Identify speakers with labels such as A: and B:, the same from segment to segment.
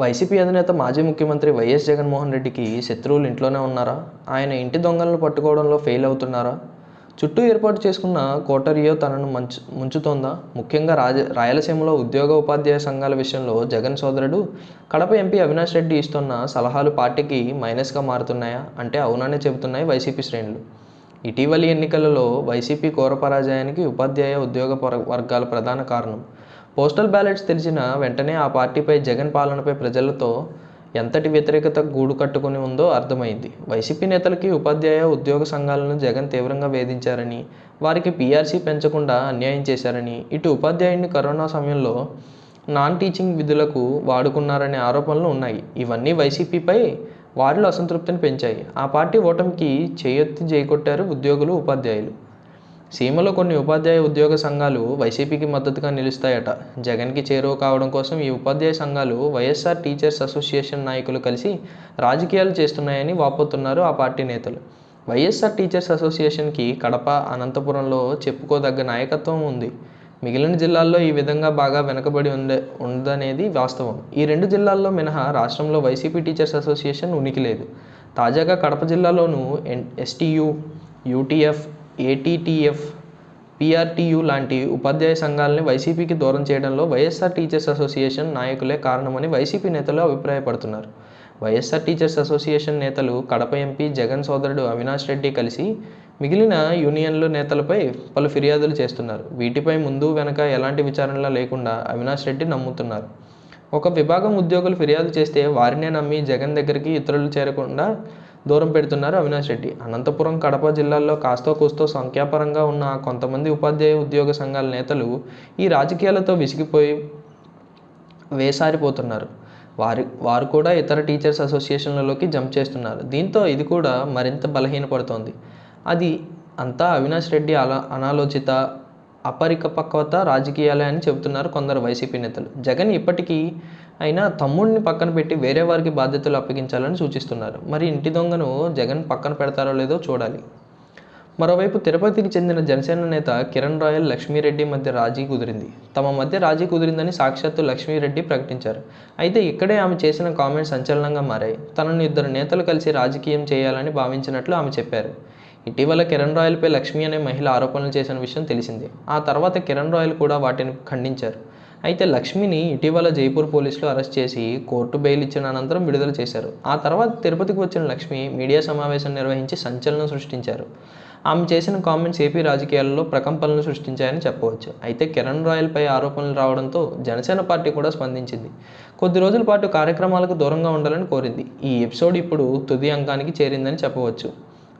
A: YCP అధినేత మాజీ ముఖ్యమంత్రి వైఎస్ జగన్మోహన్ రెడ్డికి శత్రువులు ఇంట్లోనే ఉన్నారా? ఆయన ఇంటి దొంగలను పట్టుకోవడంలో ఫెయిల్ అవుతున్నారా? చుట్టూ ఏర్పాటు చేసుకున్న కోటరియో తనను మంచు ముంచుతోందా? ముఖ్యంగా రాజ రాయలసీమలో ఉద్యోగ ఉపాధ్యాయ సంఘాల విషయంలో జగన్ సోదరుడు కడప ఎంపీ అవినాష్ రెడ్డి ఇస్తున్న సలహాలు పార్టీకి మైనస్గా మారుతున్నాయా? అంటే అవుననే చెబుతున్నాయి వైసీపీ శ్రేణులు. ఇటీవలి ఎన్నికలలో వైసీపీ ఘోర పరాజయానికి ఉపాధ్యాయ ఉద్యోగ పర- వర్గాల ప్రధాన కారణం. పోస్టల్ బ్యాలెట్స్ తెలిసిన వెంటనే ఆ పార్టీపై జగన్ పాలనపై ప్రజలతో ఎంతటి వ్యతిరేకత గూడు కట్టుకుని ఉందో అర్థమైంది. వైసీపీ నేతలకి ఉపాధ్యాయ ఉద్యోగ సంఘాలను జగన్ తీవ్రంగా వేధించారని వారికి పీఆర్సీ పెంచకుండా అన్యాయం చేశారని ఇటు ఉపాధ్యాయుడిని కరోనా సమయంలో నాన్ టీచింగ్ విధులకు వాడుకున్నారనే ఆరోపణలు ఉన్నాయి. ఇవన్నీ వైసీపీపై వారిలో అసంతృప్తిని పెంచాయి. ఆ పార్టీ ఓటమికి చేయొత్తి చేకొట్టారు ఉద్యోగులు ఉపాధ్యాయులు. సీమలో కొన్ని ఉపాధ్యాయ ఉద్యోగ సంఘాలు వైసీపీకి మద్దతుగా నిలుస్తాయట. జగన్కి చేరువ కావడం కోసం ఈ ఉపాధ్యాయ సంఘాలు వైఎస్ఆర్ టీచర్స్ అసోసియేషన్ నాయకులు కలిసి రాజకీయాలు చేస్తున్నాయని వాపోతున్నారు ఆ పార్టీ నేతలు. వైఎస్ఆర్ టీచర్స్ అసోసియేషన్కి కడప అనంతపురంలో చెప్పుకోదగ్గ నాయకత్వం ఉంది. మిగిలిన జిల్లాల్లో ఈ విధంగా బాగా వెనకబడి ఉండే ఉందనేది వాస్తవం. ఈ రెండు జిల్లాల్లో మినహా రాష్ట్రంలో వైసీపీ టీచర్స్ అసోసియేషన్ ఉనికి లేదు. తాజాగా కడప జిల్లాలోనూ ఎన్ ఎస్టీయు యూటీఎఫ్ ఏటీటీఎఫ్ పీఆర్టీయూ లాంటి ఉపాధ్యాయ సంఘాలని వైసీపీకి దూరం చేయడంలో వైఎస్ఆర్ టీచర్స్ అసోసియేషన్ నాయకులే కారణమని వైసీపీ నేతలు అభిప్రాయపడుతున్నారు. వైఎస్ఆర్ టీచర్స్ అసోసియేషన్ నేతలు కడప ఎంపీ జగన్ సోదరుడు అవినాష్ రెడ్డి కలిసి మిగిలిన యూనియన్లు నేతలపై పలు ఫిర్యాదులు చేస్తున్నారు. వీటిపై ముందు వెనక ఎలాంటి విచారణలు లేకుండా అవినాష్ రెడ్డి నమ్ముతున్నారు. ఒక విభాగం ఉద్యోగులు ఫిర్యాదు చేస్తే వారినే నమ్మి జగన్ దగ్గరికి ఇతరులు చేరకుండా దూరం పెడుతున్నారు అవినాష్ రెడ్డి. అనంతపురం కడప జిల్లాల్లో కాస్తో కూస్తో సంఖ్యాపరంగా ఉన్న కొంతమంది ఉపాధ్యాయ ఉద్యోగ సంఘాల నేతలు ఈ రాజకీయాలతో విసిగిపోయి వేసారిపోతున్నారు. వారి వారు కూడా ఇతర టీచర్స్ అసోసియేషన్లలోకి జంప్ చేస్తున్నారు. దీంతో ఇది కూడా మరింత బలహీనపడుతోంది. అది అంతా అవినాష్ రెడ్డి అలా అనాలోచిత అపరికపక్వత రాజకీయాలే అని చెబుతున్నారు కొందరు వైసీపీ నేతలు. జగన్ ఇప్పటికీ అయినా తమ్ముడిని పక్కన పెట్టి వేరే వారికి బాధ్యతలు అప్పగించాలని సూచిస్తున్నారు. మరి ఇంటి దొంగను జగన్ పక్కన పెడతారో లేదో చూడాలి. మరోవైపు తిరుపతికి చెందిన జనసేన నేత కిరణ్ రాయల్ లక్ష్మీరెడ్డి మధ్య రాజీ కుదిరింది. తమ మధ్య రాజీ కుదిరిందని సాక్షాత్తు లక్ష్మీరెడ్డి ప్రకటించారు. అయితే ఇక్కడే ఆమె చేసిన కామెంట్స్ సంచలనంగా మారాయి. తనను ఇద్దరు నేతలు కలిసి రాజకీయం చేయాలని భావించినట్లు ఆమె చెప్పారు. ఇటీవల కిరణ్ రాయల్పై లక్ష్మి అనే మహిళ ఆరోపణలు చేసిన విషయం తెలిసిందే. ఆ తర్వాత కిరణ్ రాయల్ కూడా వాటిని ఖండించారు. అయితే లక్ష్మిని ఇటీవల జైపూర్ పోలీసులు అరెస్ట్ చేసి కోర్టు బెయిల్ ఇచ్చిన అనంతరం విడుదల చేశారు. ఆ తర్వాత తిరుపతికి వచ్చిన లక్ష్మి మీడియా సమావేశం నిర్వహించి సంచలనం సృష్టించారు. ఆమె చేసిన కామెంట్స్ ఏపీ రాజకీయాల్లో ప్రకంపనలు సృష్టించాయని చెప్పవచ్చు. అయితే కిరణ్ రాయల్పై ఆరోపణలు రావడంతో జనసేన పార్టీ కూడా స్పందించింది. కొద్ది రోజుల పాటు కార్యక్రమాలకు దూరంగా ఉండాలని కోరింది. ఈ ఎపిసోడ్ ఇప్పుడు తుది అంకానికి చేరిందని చెప్పవచ్చు.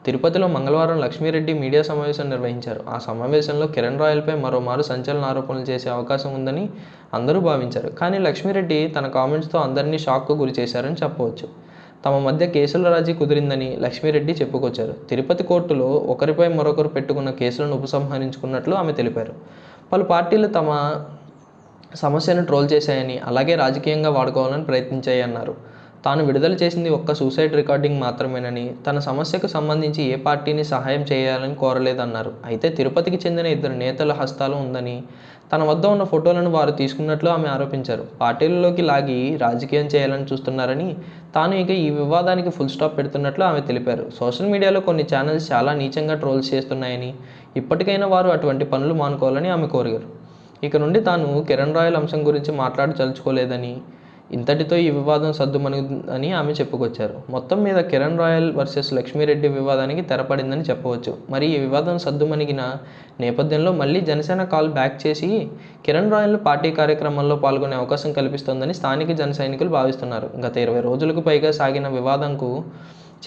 A: తిరుపతిలో మంగళవారం లక్ష్మీరెడ్డి మీడియా సమావేశం నిర్వహించారు. ఆ సమావేశంలో కిరణ్ రాయల్పై మరోమారు సంచలన ఆరోపణలు చేసే అవకాశం ఉందని అందరూ భావించారు. కానీ లక్ష్మీరెడ్డి తన కామెంట్స్తో అందరినీ షాక్కు గురి చేశారని చెప్పవచ్చు. తమ మధ్య కేసుల రాజీ కుదిరిందని లక్ష్మీరెడ్డి చెప్పుకొచ్చారు. తిరుపతి కోర్టులో ఒకరిపై మరొకరు పెట్టుకున్న కేసులను ఉపసంహరించుకున్నట్లు ఆమె తెలిపారు. పలు పార్టీలు తమ సమస్యను ట్రోల్ చేశాయని అలాగే రాజకీయంగా వాడుకోవాలని ప్రయత్నించాయన్నారు. తాను విడుదల చేసింది ఒక్క సూసైడ్ రికార్డింగ్ మాత్రమేనని తన సమస్యకు సంబంధించి ఏ పార్టీని సహాయం చేయాలని కోరలేదన్నారు. అయితే తిరుపతికి చెందిన ఇద్దరు నేతల హస్తాలు ఉందని తన వద్ద ఉన్న ఫోటోలను వారు తీసుకున్నట్లు ఆమె ఆరోపించారు. పార్టీలలోకి లాగి రాజకీయం చేయాలని చూస్తున్నారని తాను ఇక ఈ వివాదానికి ఫుల్ స్టాప్ పెడుతున్నట్లు ఆమె తెలిపారు. సోషల్ మీడియాలో కొన్ని ఛానల్స్ చాలా నీచంగా ట్రోల్స్ చేస్తున్నాయని ఇప్పటికైనా వారు అటువంటి పనులు మానుకోవాలని ఆమె కోరారు. ఇక నుండి తాను కిరణ్ రాయల్ అంశం గురించి మాట్లాడదలుచుకోలేదని ఇంతటితో ఈ వివాదం సద్దుమణిందని ఆమె చెప్పుకొచ్చారు. మొత్తం మీద కిరణ్ రాయల్ వర్సెస్ లక్ష్మీరెడ్డి వివాదానికి తెరపడిందని చెప్పవచ్చు. మరి ఈ వివాదం సద్దుమణిగిన నేపథ్యంలో మళ్ళీ జనసేన కాల్ బ్యాక్ చేసి కిరణ్ రాయల్ పార్టీ కార్యక్రమాల్లో పాల్గొనే అవకాశం కల్పిస్తోందని స్థానిక జనసైనికులు భావిస్తున్నారు. గత ఇరవై రోజులకు పైగా సాగిన వివాదంకు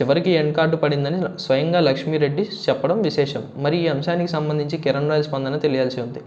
A: చివరికి ఎండ్ కార్డు పడిందని స్వయంగా లక్ష్మీరెడ్డి చెప్పడం విశేషం. మరి ఈ అంశానికి సంబంధించి కిరణ్ రాయల్ స్పందన తెలియాల్సి ఉంది.